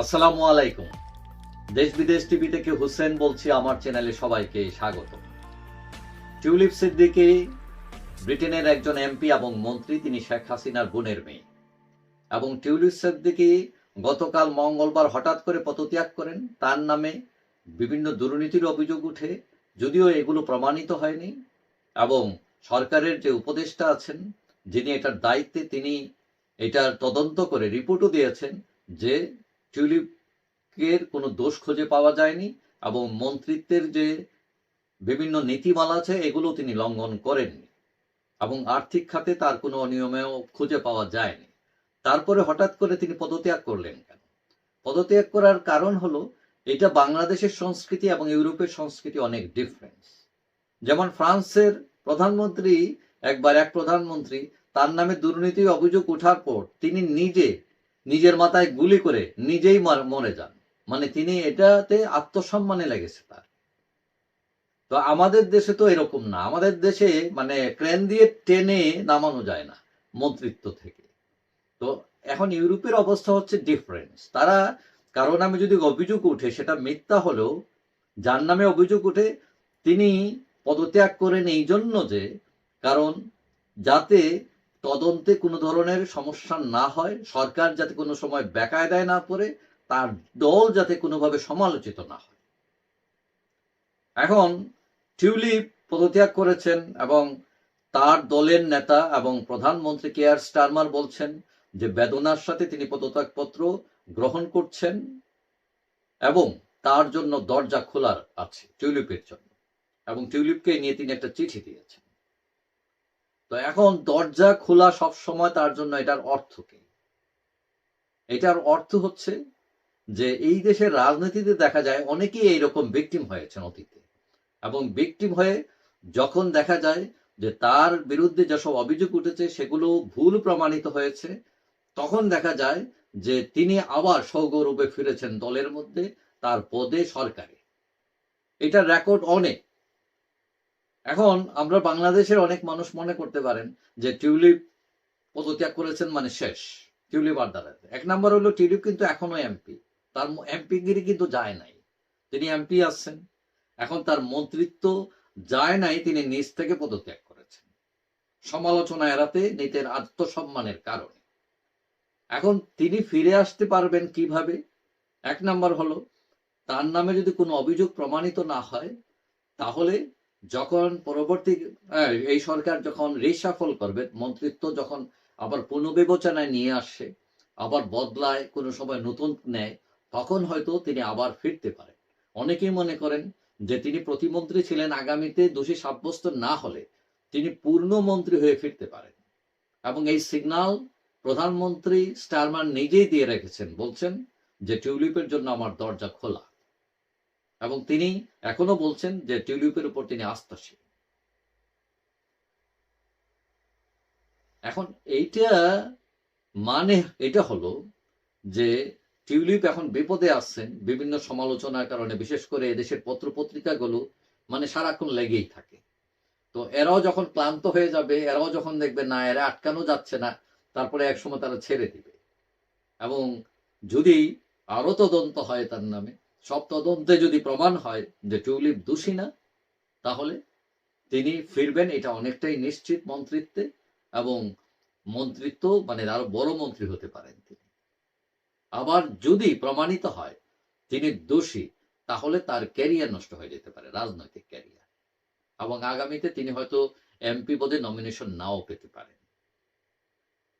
আসসালামু আলাইকুম। দেশ বিদেশ টিভি থেকে হুসেন বলছি, আমার চ্যানেলে সবাইকে স্বাগত। টিউলিপ সিদ্দিকী, ব্রিটেনের একজন এমপি এবং মন্ত্রী, তিনি শেখ হাসিনার বোনের মেয়ে। এবং টিউলিপ সিদ্দিকী গতকাল মঙ্গলবার হঠাৎ করে পদত্যাগ করেন। তার নামে বিভিন্ন দুর্নীতির অভিযোগ উঠে, যদিও এগুলো প্রমাণিত হয়নি। এবং সরকারের যে উপদেষ্টা আছেন, যিনি এটার দায়িত্বে তিনি এটার তদন্ত করে রিপোর্টও দিয়েছেন যে টিউলিপের কোনো দোষ খুঁজে পাওয়া যায়নি এবং মন্ত্রিত্বের যে বিভিন্ন নীতিমালা আছে, এগুলো তিনি লঙ্ঘন করেননি এবং আর্থিক খাতে তার কোনো অনিয়মেও খুঁজে পাওয়া যায়নি। তারপরে হঠাৎ করে তিনি পদত্যাগ করলেন কেন? পদত্যাগ করার কারণ হলো, এটা বাংলাদেশের সংস্কৃতি এবং ইউরোপের সংস্কৃতি অনেক ডিফারেন্স যেমন ফ্রান্সের প্রধানমন্ত্রী, একবার এক প্রধানমন্ত্রী, তার নামে দুর্নীতির অভিযোগ ওঠার পর তিনি নিজে নিজের মাথায় গুলি করে নিজেই মরে যান। মানে তিনি এটাতে আত্মসম্মানে লেগেছে তার। তো আমাদের দেশে তো এরকম না। আমাদের দেশে মানে ক্রেন দিয়ে টেনে নামানো যায় না মন্ত্রিত্ব থেকে। তো এখন ইউরোপের অবস্থা হচ্ছে ডিফারেন্স তারা, কারও নামে যদি অভিযোগ উঠে সেটা মিথ্যা হলেও যার নামে অভিযোগ উঠে তিনি পদত্যাগ করেন এই জন্য যে, কারণ যাতে তদন্তে কোনো ধরনের সমস্যা না হয়, সরকার যাতে কোনো সময় বেকায়দায় না পড়ে, তার দল যাতে কোনোভাবে সমালোচিত না হয়। এখন টিউলিপ পদত্যাগ করেছেন এবং তার দলের নেতা এবং প্রধানমন্ত্রী কেয়ার স্টারমার বলছেন যে বেদনার সাথে তিনি পদত্যাগপত্র গ্রহণ করছেন এবং তার জন্য দরজা খোলার আছে টিউলিপের জন্য। এবং টিউলিপকে নিয়ে তিনি একটা চিঠি দিয়েছেন। তো এখন দরজা খোলা সব সময় তার জন্য এটার অর্থ কি? এটার অর্থ হচ্ছে যে এই দেশের রাজনীতিতে দেখা যায় অনেকেই এইরকম ভিকটিম হয়েছেন অতীতে। এবং ভিকটিম হয়ে যখন দেখা যায় যে তার বিরুদ্ধে যেসব অভিযোগ উঠেছে সেগুলো ভুল প্রমাণিত হয়েছে, তখন দেখা যায় যে তিনি আবার সৌগৌরবে ফিরেছেন দলের মধ্যে, তার পদে সরকারে। এটার রেকর্ড অনেক। এখন আমরা বাংলাদেশের অনেক মানুষ মনে করতে পারেন যে টিউলিপ পদত্যাগ করেছেন মানে শেষ, টিউলিপ আর দাঁড়াতে এক নম্বর হলো টিউলিপ কিন্তু এখনও এমপি। তার এমপি গিরি কিন্তু যায় নাই। তিনি এমপি আছেন। এখন তার মন্ত্রিত্ব যায় নাই, তিনি নিজ থেকে পদত্যাগ করেছেন। সমালোচনা এড়াতে নীতের আত্মসম্মানের কারণে। এখন তিনি ফিরে আসতে পারবেন কীভাবে? এক নম্বর হলো, তার নামে যদি কোনো অভিযোগ প্রমাণিত না হয়, তাহলে যখন পরবর্তী এই সরকার যখন রিসাফল করবে, মন্ত্রিত্ব যখন আবার পুনর্বিবেচনায় নিয়ে আসে, আবার বদলায়, কোনো সময় নতুন নেয়, তখন হয়তো তিনি আবার ফিরতে পারেন। অনেকেই মনে করেন যে তিনি প্রতিমন্ত্রী ছিলেন আগামীতে দোষী সাব্যস্ত না হলে তিনি পূর্ণ মন্ত্রী হয়ে ফিরতে পারেন। এবং এই সিগন্যাল প্রধানমন্ত্রী স্টারমান নিজেই দিয়ে রেখেছেন, বলছেন যে টিউলিপের জন্য আমার দরজা খোলা। এবং তিনি এখনও বলছেন যে টিউলিপের উপর তিনি আস্থাশীল। এখন এইটা মানে এটা হলো যে টিউলিপ এখন বিপদে আসছেন বিভিন্ন সমালোচনার কারণে, বিশেষ করে এদেশের পত্র পত্রিকাগুলো মানে সারাক্ষণ লেগেই থাকে। তো এরাও যখন ক্লান্ত হয়ে যাবে, এরাও যখন দেখবে, না, এরা আটকানো যাচ্ছে না, তারপরে একসময় তারা ছেড়ে দিবে। এবং যদি আরও তদন্ত হয় তার নামে সব তদন্তে যদি প্রমাণ হয় যে টিউলিপ দোষী না, তাহলে তিনি ফিরবেন এটা অনেকটাই নিশ্চিত মন্ত্রিত্বে এবং মন্ত্রিত্ব মানে আরও বড় মন্ত্রী হতে পারেন তিনি। আবার যদি প্রমাণিত হয় তিনি দোষী, তাহলে তার ক্যারিয়ার নষ্ট হয়ে যেতে পারে, রাজনৈতিক ক্যারিয়ার। এবং আগামীতে তিনি হয়তো এমপি পদে নমিনেশন নাও পেতে পারেন।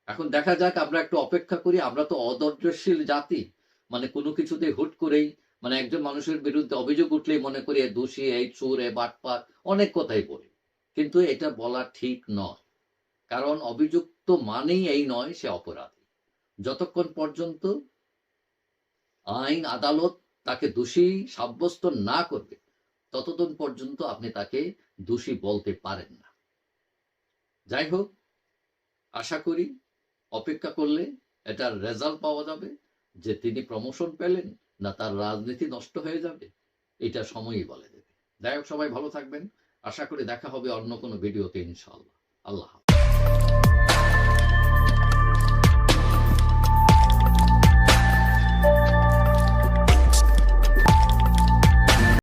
এখন দেখা যাক, আমরা একটু অপেক্ষা করি, আমরা তো অধৈর্যশীল জাতি মানে কোনো কিছুতে হুট করেই মানে একজন মানুষের বিরুদ্ধে অভিযোগ উঠলেই মনে করি এ দোষী এই চোর, এ বাটপার, অনেক কথাই বলি। কিন্তু এটা বলা ঠিক নয়। কারণ অভিযুক্ত মানেই এই নয় সে অপরাধী। যতক্ষণ পর্যন্ত আইন, আদালত তাকে দোষী সাব্যস্ত না করবে, ততদিন পর্যন্ত আপনি তাকে দোষী বলতে পারেন না। যাই হোক, আশা করি, অপেক্ষা করলে এটার রেজাল্ট পাওয়া যাবে যে তিনি প্রমোশন পেলেন না, তার রাজনীতি নষ্ট হয়ে যাবে। এটা সময়ই বলে দেবে। যাই হোক, সবাই ভালো থাকবেন। আশা করি দেখা হবে অন্য কোনো ভিডিওতে ইনশাল্লাহ আল্লাহ।